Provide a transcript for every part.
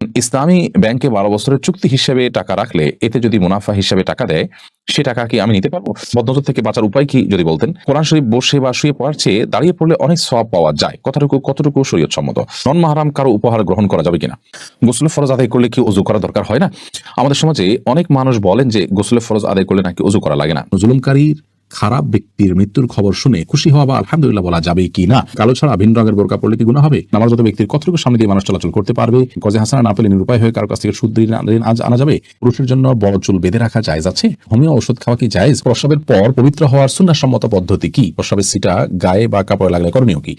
ইসলামী ব্যাংকে বারো বছরের চুক্তি হিসেবে টাকা রাখলে এতে যদি মুনাফা হিসেবে টাকা দেয়, সে টাকা কি আমি নিতে পারব? বদনজর থেকে বাঁচার উপায় কি যদি বলতেন? কোরআন শরীফ বসে বা শুয়ে পড়ার চেয়ে দাঁড়িয়ে পড়লে অনেক সব পাওয়া যায়। কতটুকু কতটুকু শরীয়ত সম্মত নন মাহারাম কারও উপহার গ্রহণ করা যাবে কিনা? গোসলের ফরজ আদায় করলে কি উজু করা দরকার হয় না? আমাদের সমাজে অনেক মানুষ বলেন যে, গোসলের ফরজ আদায় করলে নাকি উজু করা লাগে না? জুলুমকারীর খারাপ ব্যক্তির মৃত্যুর খবর শুনে খুশি হওয়া বা আলহামদুলিল্লাহ বলা যাবে কি না? কালো ছাড়া ভিন্ন রঙের বোরকা পড়লে কি গুণা হবে? নামাজত ব্যক্তির কতটুকু সামনে দিয়ে মানুষ চলাচল করতে পারবে? গজে হাসানা না পেলে নিরুপায় হয়ে কারও কাছ থেকে সুদ ঋণ আজ আনা যাবে? পুরুষের জন্য বড় চুল বেঁধে রাখা জায়েজ আছে? হোমিও ওষুধ খাওয়া কি জায়েজ? প্রসবের পর পবিত্র হওয়ার সুন্নাসম্মত পদ্ধতি কি? প্রসবের সিটা, গায়ে বা কাপড়ে লাগলে করণীয় কি?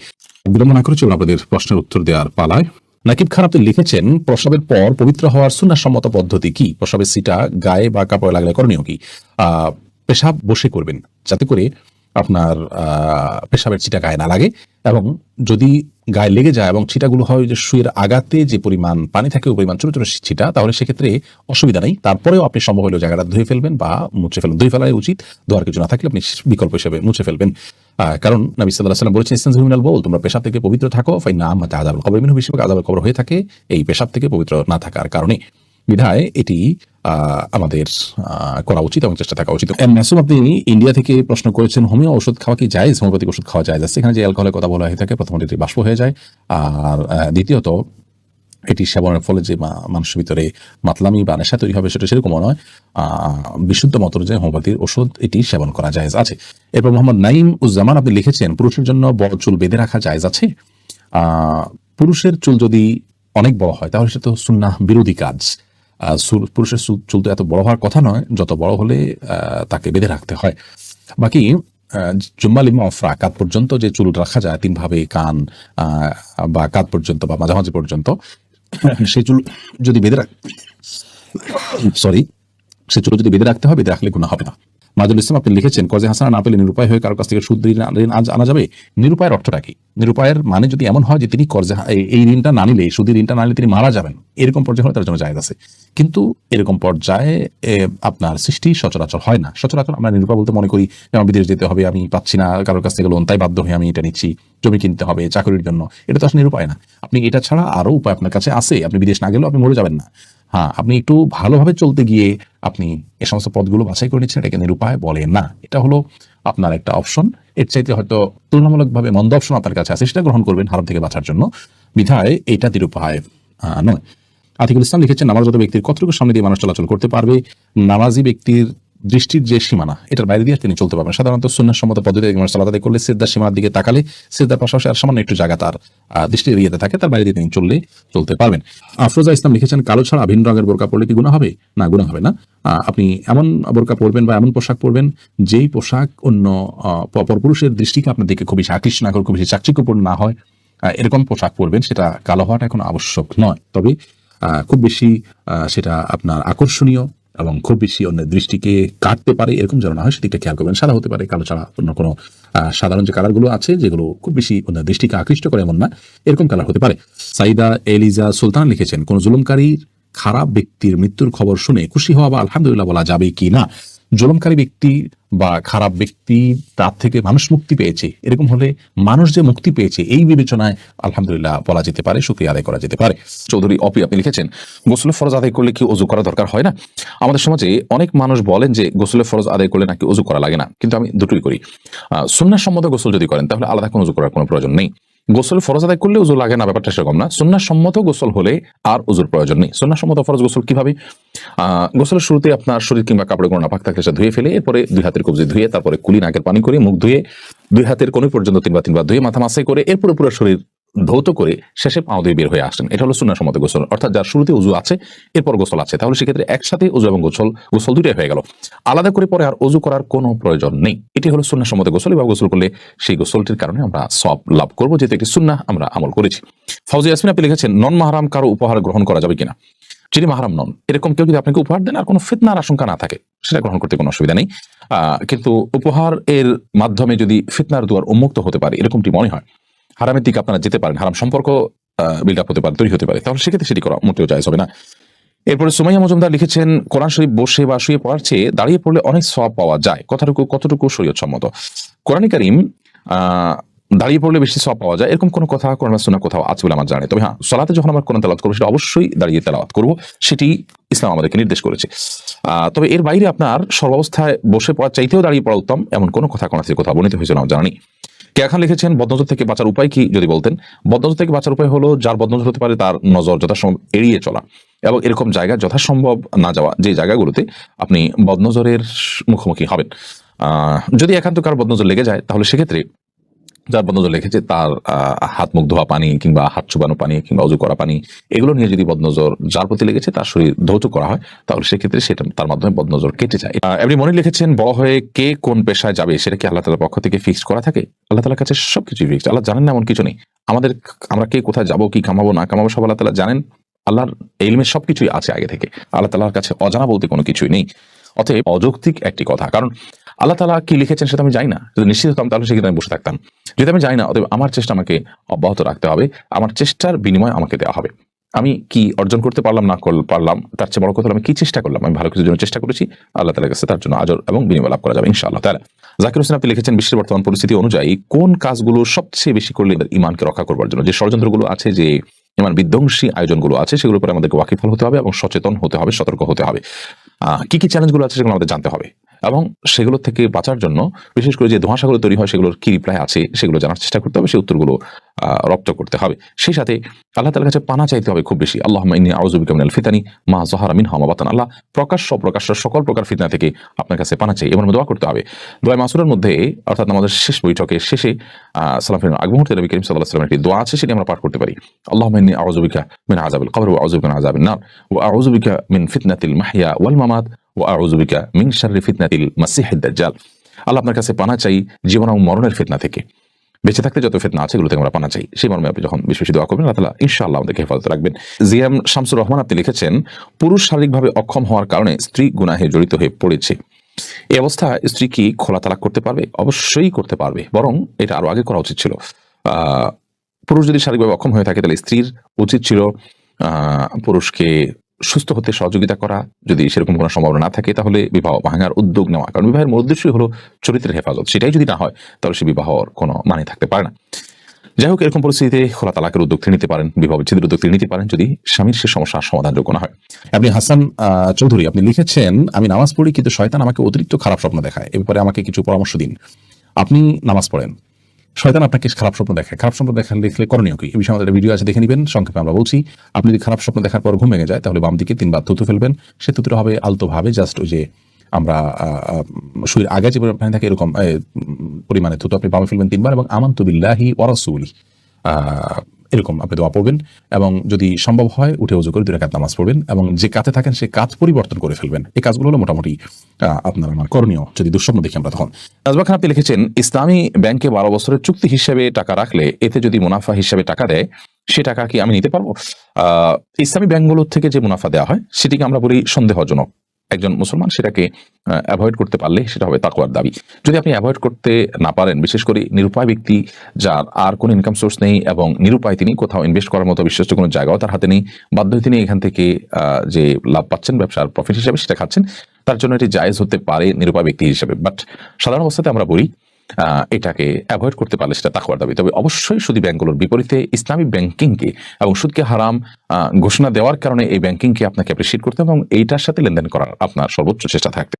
বিলম্ব না করে চলুন আপনাদের প্রশ্নের উত্তর দেওয়ার পালায়। নাকিব খান আপনি লিখেছেন প্রসবের পর পবিত্র হওয়ার সুন্নাসম্মত পদ্ধতি কি? প্রসবের সিটা, গায়ে বা কাপড়ে লাগলে করণীয় কি? পেশাব বসে করবেন, যাতে করে আপনার পেশাবের ছিটা গায়ে না লাগে এবং যদি গায়ে লেগে যায় এবং ছিটাগুলো হয় যে শুয়ের আগাতে যে পরিমাণ পানি থাকে, ওই পরিমাণ ছোট ছোট ছিটা, তাহলে সেক্ষেত্রে অসুবিধা নেই। তারপরেও আপনি সম্ভব হলেও জায়গাটা ধুয়ে ফেলবেন বা মুছে ফেলবেন ধুয়ে ফেলাই উচিত। ধোয়ার কিছু না থাকলে আপনি বিকল্প হিসেবে মুছে ফেলবেন। কারণ নবী সাল্লাহ সাল্লাম বলেছেন, ইসলাম জমিনাল বল তোমরা পেশাব থেকে পবিত্র থাকো ফাই না আমাদের আজাব খবর মিনু বেশিরভাগ আজাবের খবর হয়ে থাকে, এই পেশাব থেকে পবিত্র না থাকার কারণে। বিধায় এটি আমাদের করা উচিত এবং চেষ্টা থাকা উচিত। আপনি ইন্ডিয়া থেকে প্রশ্ন করেছেন, হোমিও ওষুধ খাওয়া কি যায়? হোমিওপ্যাথিক ওষুধ খাওয়া যায়। যাচ্ছে এখানে যে অ্যালকোহলের কথা বলা হয়ে থাকে, প্রথমত এটি বাষ্প হয়ে যায়। আর দ্বিতীয়ত, এটি সেবনের ফলে যে মানুষের ভিতরে মাতলামি বা নেশা তৈরি হবে, সেটা সেরকমও নয়। বিশুদ্ধ মত অনুযায়ী হোমিওপ্যাথির ওষুধ, এটি সেবন করা যায় আছে। এরপর মোহাম্মদ নাইম উজ্জামান, আপনি লিখেছেন, পুরুষের জন্য বড় চুল বেঁধে রাখা যায় আছে? পুরুষের চুল যদি অনেক বড় হয়, তাহলে সেটা তো সুন্নাহ বিরোধী কাজ। পুরুষের চুল- তো এত বড় হওয়ার কথা নয় যত বড় হলে তাকে বেঁধে রাখতে হয়। বাকি আহ, জুম্মা লিমা অফরা কাত পর্যন্ত যে চুল রাখা যায় তিনভাবে কান বা কাত পর্যন্ত বা মাঝামাঝি পর্যন্ত সে চুল যদি বেঁধে রাখ সরি সে চুল যদি বেঁধে রাখতে হয় বেঁধে রাখলে গুণা হবে না। মাজুল ইসলাম, আপনি লিখেছেন, কজে হাসানা না পেলে নিরুপায় হয়ে কারও কাছ থেকে সুদ ঋণ আজ আনা যাবে? নিরুপায়ের অর্থটা কি? নিরুপায়ের মানে যদি এমন হয় যে তিনি কর্জে এই- ঋণটা না নিলে সুদের ঋণটা না নিলে তিনি মারা যাবেন, এরকম পর্যায়ে হলে তার জন্য জায়গা আছে। কিন্তু এরকম পর্যায়ে আপনার সৃষ্টি সচরাচর হয় না। সচরাচর আমরা নিরুপায় বলতে মনে করি, যে আমার বিদেশ যেতে হবে, আমি পাচ্ছি না কারোর কাছ থেকে লোন, তাই বাধ্য হয়ে আমি এটা নিচ্ছি, জমি কিনতে হবে, চাকরির জন্য। এটা তো আসলে নিরুপায় না। আপনি এটা ছাড়া আরও উপায় আপনার কাছে আছে। আপনি বিদেশ না গেলেও আপনি মরে যাবেন না। হ্যাঁ আপনি একটু ভালোভাবে চলতে গিয়ে আপনি এ সমস্ত পদগুলো বাছাই করে নিচ্ছেন এটাকে নিরুপায় বলে না। এটা হলো আপনার একটা অপশন এর চাইতে হয়তো তুলনামূলকভাবে মন্দ অপশন আপনার কাছে আছে, সেটা গ্রহণ করবেন হারাম থেকে বাঁচার জন্য। বিধায় এটা নিরুপায় নয়। আতিকুল ইসলাম লিখেছেন নামাজরত ব্যক্তির কতটুকু সামনে দিয়ে মানুষ চলাচল করতে পারবে? নামাজি ব্যক্তির দৃষ্টির যে সীমানা, এটার বাইরে দিয়ে তিনি চলতে পারবেন। সাধারণত সুন্নাসম্মত পদ্ধতি মানুষ সালাদ আদায় করলে সিদ্ধার সীমানার দিকে তাকালে সিদ্ধার পাশাপাশি আর সামান্য একটু জায়গা তার দৃষ্টির এরিয়াতে থাকে, তার বাইরে দিয়ে তিনি চললে, চলতে পারবেন। আফরোজা ইসলাম লিখেছেন, কালো ছাড়া ভিন্ন রঙের বোরকা পড়লে কি গুণা হবে? না গুণা হবে না। আপনি এমন বোরকা পরবেন বা এমন পোশাক পরবেন, যেই পোশাক অন্য পরপুরুষের দৃষ্টিকে আপনার দিকে খুব বেশি আকৃষ্ট না করে, খুব বেশি চাকচিক্যপূর্ণ না হয় এরকম পোশাক পরবেন, সেটা কালো হওয়াটা এখন আবশ্যক নয়। তবে খুব বেশি সেটা আপনার আকর্ষণীয়। এবং খুব বেশি অন্যের দৃষ্টিকে কাটতে পারে, এরকম যেন না হয়, সেদিকটা খেয়াল করবেন। সাদা হতে পারে, কালো ছাড়া অন্য কোনো সাধারণ যে কালারগুলো আছে, যেগুলো খুব বেশি অন্যের দৃষ্টিকে আকৃষ্ট করে, এমন না, এরকম কালার হতে পারে। সাইদা এলিজা সুলতান লিখেছেন, কোন জুলুমকারীর খারাপ ব্যক্তির মৃত্যুর খবর শুনে খুশি হওয়া বা আলহামদুলিল্লাহ বলা যাবে কি না? জুলুমকারী ব্যক্তি বা খারাপ ব্যক্তি তার থেকে মানুষ মুক্তি পেয়েছে। এরকম হলে মানুষ যে মুক্তি পেয়েছে, এই বিবেচনায় আলহামদুলিল্লাহ বলা যেতে পারে শুক্রিয়া আদায় করা যেতে পারে। চৌধুরী, অপি, আপনি লিখেছেন, গোসলের ফরজ আদায় করলে কি অজু করা দরকার হয় না? আমাদের সমাজে অনেক মানুষ বলেন যে গোসলের ফরজ আদায় করলে নাকি অজু করা লাগে না। কিন্তু আমি দুটোই করি। সুন্নার সম্মত গোসল যদি করেন, তাহলে আলাদা কোনো অজু করার কোনো প্রয়োজন নেই। গোসল ফরজ আদায় করলে উজু লাগে না, ব্যাপারটা সেরকম না। সন্ন্যাস সম্মত গোসল হলে আর উজুর প্রয়োজন নেই। সন্ন্যাস সম্মত ফরজ গোসল কীভাবে? গোসলের শুরুতে আপনার শরীর কিংবা কাপড়ে কোনো নাপাক থাকলে ধুয়ে ফেলে, এরপরে দুই হাতের কবজি ধুয়ে, তারপরে কুলি, নাকের পানি করে মুখ ধুয়ে, দুই হাতের কোনো পর্যন্ত তিনবার তিনবার ধুয়ে, মাথা মাসাই করে, এরপরে পুরো শরীর ধৌত করে শেষে পাও দিয়ে বের হয়ে আসেন এটা হলো সুন্নার সম্মত গোসল। অর্থাৎ যার শুরুতে উজু আছে, এরপর গোসল আছে। তাহলে সেক্ষেত্রে একসাথে উজু এবং গোসল গোসল দুইটাই হয়ে গেল। আলাদা করে পরে আর উজু করার কোনো প্রয়োজন নেই। এটি হলো সুন্নার সম্মত গোসল এবং গোসল করলে সেই গোসলটির কারণে আমরা সব লাভ করব, যেহেতু একটি সুন্না আমরা আমল করেছি। ফাউজি ইয়াসমিন আপনি লিখেছেন, নন মাহারাম কারও উপহার গ্রহণ করা যাবে কিনা? যিনি মাহারাম নন, এরকম কেউ যদি আপনাকে উপহার দেন আর কোনো ফিতনার আশঙ্কা না থাকে, সেটা গ্রহণ করতে কোনো অসুবিধা নেই। কিন্তু উপহার এর মাধ্যমে যদি ফিতনার দুয়ার উন্মুক্ত হতে পারে, এরকমটি মনে হয়। হারামের দিকে আপনারা যেতে পারেন, হারাম সম্পর্ক বিল্ড আপ হতে পারে, তৈরি হতে পারে, তাহলে সেক্ষেত্রে সেটি করা মোটেও যায় হবে না। এরপরে সুমাইয়া মজুমদার লিখেছেন, কোরআন শরীফ বসে বা শুয়ে পড়ার চেয়ে দাঁড়িয়ে পড়লে অনেক সব পাওয়া যায়। কথাটুকু, কতটুকু শরীয়ত সম্মত কোরআন করিম দাঁড়িয়ে পড়লে বেশি সব পাওয়া যায়। এরকম কোনো কথা কোরআন শোনা কোথাও আছে বলে আমার জানে তবে হ্যাঁ সলাতে যখন আমরা কোরআন তেলাওয়াত করব সেটা অবশ্যই দাঁড়িয়ে তেলাওয়াত করব। সেটি ইসলাম আমাদেরকে নির্দেশ করেছে। তবে এর বাইরে আপনার সর্বাবস্থায় বসে পড়া চাইতেও দাঁড়িয়ে পড়া উত্তম, এমন কোনো কথা কোন কোথাও বর্ণিত হয়েছিল আমার জানি কে এখন লিখেছেন, বদনজর থেকে বাঁচার উপায় কি যদি বলতেন? বদনজর থেকে বাঁচার উপায় হলো, যার বদনজর হতে পারে তার নজর যথাসম্ভব এড়িয়ে চলা এবং এরকম জায়গা যথাসম্ভব না যাওয়া, যে জায়গাগুলোতে আপনি বদনজরের মুখোমুখি হবেন। যদি একান্ত কারও বদনজর লেগে যায়, তাহলে সেক্ষেত্রে যার বদনজর লেগেছে তার হাত মুখ ধোয়া পানি কিংবা হাত চুবানো পানি কিংবা অজু করা পানি, এগুলো নিয়ে যদি বদনজর যার প্রতি লেগেছে, তার শরীর ধৌত করা হয়, তাহলে সেক্ষেত্রে সেটা তার মাধ্যমে বদনজর কেটে যায়। এমনি মনে লিখেছেন, বড় হয়ে কে কোন পেশায় যাবে, সেটা কি আল্লাহ তালার পক্ষ থেকে ফিক্সড করা থাকে? আল্লাহ তালার কাছে সবকিছু ফিক্সড আল্লাহ জানেন না এমন কিছু নেই। আমাদের, আমরা কে কোথায় যাব, কি কামাবো, না কামাবো, সব আল্লাহ তালা জানেন। আল্লাহর এলমের সবকিছুই আছে আগে থেকে। আল্লাহ তালার কাছে অজানা বলতে কোনো কিছুই নেই। অতএব অযৌক্তিক একটি কথা। কারণ আল্লাহ তালা কি লিখেছেন সেটা আমি জানি না। যদি নিশ্চিত হতাম তাহলে সেক্ষেত্রে আমি বসে থাকতাম। যদি আমি জানি না, অতএব আমার চেষ্টা আমাকে অব্যাহত রাখতে হবে। আমার চেষ্টার বিনিময় আমাকে দেওয়া হবে। আমি কি অর্জন করতে পারলাম, না পারলাম, তার চেয়ে বড় কথা আমি কি চেষ্টা করলাম? আমি ভালো কিছুর জন্য চেষ্টা করেছি। আল্লাহ তালার কাছে তার জন্য আজর এবং বিনিময় লাভ করা যাবে, ইনশাআল্লাহ তালা জাকির হোসেন আপনি লিখেছেন, বিশ্বের বর্তমান পরিস্থিতি অনুযায়ী কোন কাজগুলো সবচেয়ে বেশি করলে ইমানকে রক্ষা করবার জন্য? যে ষড়যন্ত্রগুলো আছে, যে ইমান বিধ্বংসী আয়োজনগুলো আছে, সেগুলোর উপরে আমাদেরকে ওয়াকিফল হতে হবে এবং সচেতন হতে হবে, সতর্ক হতে হবে। কি কি চ্যালেঞ্জগুলো আছে সেগুলো আমাদের জানতে হবে। এবং সেগুলো থেকে বাঁচার জন্য, বিশেষ করে যে ধোঁয়াশাগুলো তৈরি হয়, সেগুলোর কি রিপ্লাই আছে, সেগুলো জানার চেষ্টা করতে হবে সেই উত্তরগুলো রপ্ত করতে হবে। সেই সাথে আল্লাহ তালার কাছে পানা চাইতে হবে খুব বেশি। আল্লাহ ইন্নি আউজুবিকা মিনাল ফিতানি মা জহারা মিন হামা বাতান। আল্লাহ প্রকাশ্য প্রকাশ্য সকল প্রকার ফিতনা থেকে আপনার কাছে পানা চাই, এমন দোয়া করতে হবে। দোয়া মাসুরের মধ্যে, অর্থাৎ আমাদের শেষ বৈঠকে শেষে ফিরানোর আগ মুহূর্তে নবী করিম সাল্লাহ সাল্লামের একটি দোয়া আছে, সেটি আমরা পাঠ করতে পারি। আল্লাহ ইন্নি আউজুবিকা মিন আজাবিল কবর ও আউজুবিকা আজাবিন নার। ও আউজুবিকা মিন ফিতনাতিল মাহিয়া ওয়াল মামাত। ও আউজুবিকা মিন শাররি ফিতনাতিল মাসিহিদ দাজ্জাল। আল্লাহ আপনার কাছে পানা চাই জীবন এবং মরণের ফিতনা থেকে। বেঁচে থাকতে যত ফেতনা আছে এগুলো থেকে আমরা পানা চাই। সেই মর্মে আপনি যখন বেশি বেশি দোয়া করবেন, আল্লাহ ইনশাআল্লাহ আমাদেরকে হেফাজত রাখবেন। জিয়াম শামসুর রহমান আপনি লিখেছেন, পুরুষ শারীরিকভাবে অক্ষম হওয়ার কারণে স্ত্রী গুনাহে জড়িত হয়ে পড়েছে। এই অবস্থা স্ত্রী কি খোলা তালাক করতে পারবে? অবশ্যই করতে পারবে। বরং এটা আরও আগে করা উচিত ছিল। পুরুষ যদি শারীরিকভাবে অক্ষম হয়ে থাকে, তাহলে স্ত্রীর উচিত ছিল পুরুষকে সুস্থ হতে সহযোগিতা করা, যদি সেরকম কোনো সম্ভাবনা না থাকে, তাহলে বিবাহ ভাঙার উদ্যোগ নেওয়া। কারণ বিবাহের মূল উদ্দেশ্যই হলো চরিত্রের হেফাজত। সেটাই যদি না হয়, তাহলে সে বিবাহর কোনো মানে থাকতে পারে না। যাই হোক, এরকম পরিস্থিতিতে খোলা তালাকের উদ্যোগ তিনি নিতে পারেন, বিবাহ বিচ্ছেদের উদ্যোগ তিনি নিতে পারেন, যদি স্বামীর সে সমস্যার সমাধানযোগ্য না হয়। আপনি হাসান চৌধুরী, আপনি লিখেছেন, আমি নামাজ পড়ি, কিন্তু শয়তান আমাকে অতিরিক্ত খারাপ স্বপ্ন দেখায়। এ ব্যাপারে আমাকে কিছু পরামর্শ দিন। আপনি নামাজ পড়েন। শয়তান আপনাকে খারাপ স্বপ্ন দেখায়। খারাপ স্বপ্ন দেখা দেখলে করণীয় কি? এই বিষয়ে আমাদের ভিডিও আছে দেখে নেবেন। সংক্ষেপে আমরা বলছি আপনি যদি খারাপ স্বপ্ন দেখার পর ঘুম ভেঙে যায় তাহলে বাম দিকে তিনবার থুতু ফেলবেন। সে থুতুটা হবে আলতোভাবে জাস্ট ওই যে আমরা শুয়ের আগে যে পরিমাণে থাকে এরকম পরিমাণে থুতু আপনি বামে ফেলবেন তিনবার এবং আমান্তবিল্লাহি আহ, এরকম আপনি দোয়া পড়বেন এবং যদি সম্ভব হয় উঠে উজু করে দুই রাকাত নামাজ পড়বেন এবং যে কাতে থাকেন সে কাজ পরিবর্তন করে ফেলবেন। এই কাজগুলো হলো মোটামুটি আপনার আমার করণীয় যদি দুঃস্বপ্ন দেখি আমরা তখন। নাজবা খান আপনি লিখেছেন ইসলামী ব্যাংকে বারো বছরের চুক্তি হিসেবে টাকা রাখলে এতে যদি মুনাফা হিসেবে টাকা দেয় সে টাকা কি আমি নিতে পারব? আহ, ইসলামী ব্যাংকগুলোর থেকে যে মুনাফা দেওয়া হয় সেটিকে আমরা বলি সন্দেহজনক। একজন মুসলমান সেটাকে অ্যাভয়েড করতে পারলে সেটা হবে তাকুয়ার দাবি। যদি আপনি অ্যাভয়েড করতে না পারেন, বিশেষ করে নিরুপায় ব্যক্তি যার আর কোনো ইনকাম সোর্স নেই এবং নিরুপায় তিনি কোথাও ইনভেস্ট করার মতো বিশ্বস্ত কোনো জায়গাও তার হাতে নেই, বাধ্য হয়ে তিনি এখান থেকে যে লাভ পাচ্ছেন, ব্যবসার প্রফিট হিসাবে সেটা খাচ্ছেন, তার জন্য এটি জায়েজ হতে পারে নিরুপায় ব্যক্তি হিসাবে। বাট সাধারণ অবস্থাতে আমরা বলি এটাকে অ্যাভয়েড করতে পারলে সেটা তাকওয়ার দাবি। তবে অবশ্যই সুদী ব্যাংকগুলোর বিপরীতে ইসলামী ব্যাংকিংকে এবং সুদকে হারাম ঘোষণা দেওয়ার কারণে এই ব্যাংকিংকে আপনাকে অ্যাপ্রিসিয়েট করতে এবং এইটার সাথে লেনদেন করার আপনার সর্বোচ্চ চেষ্টা থাকতে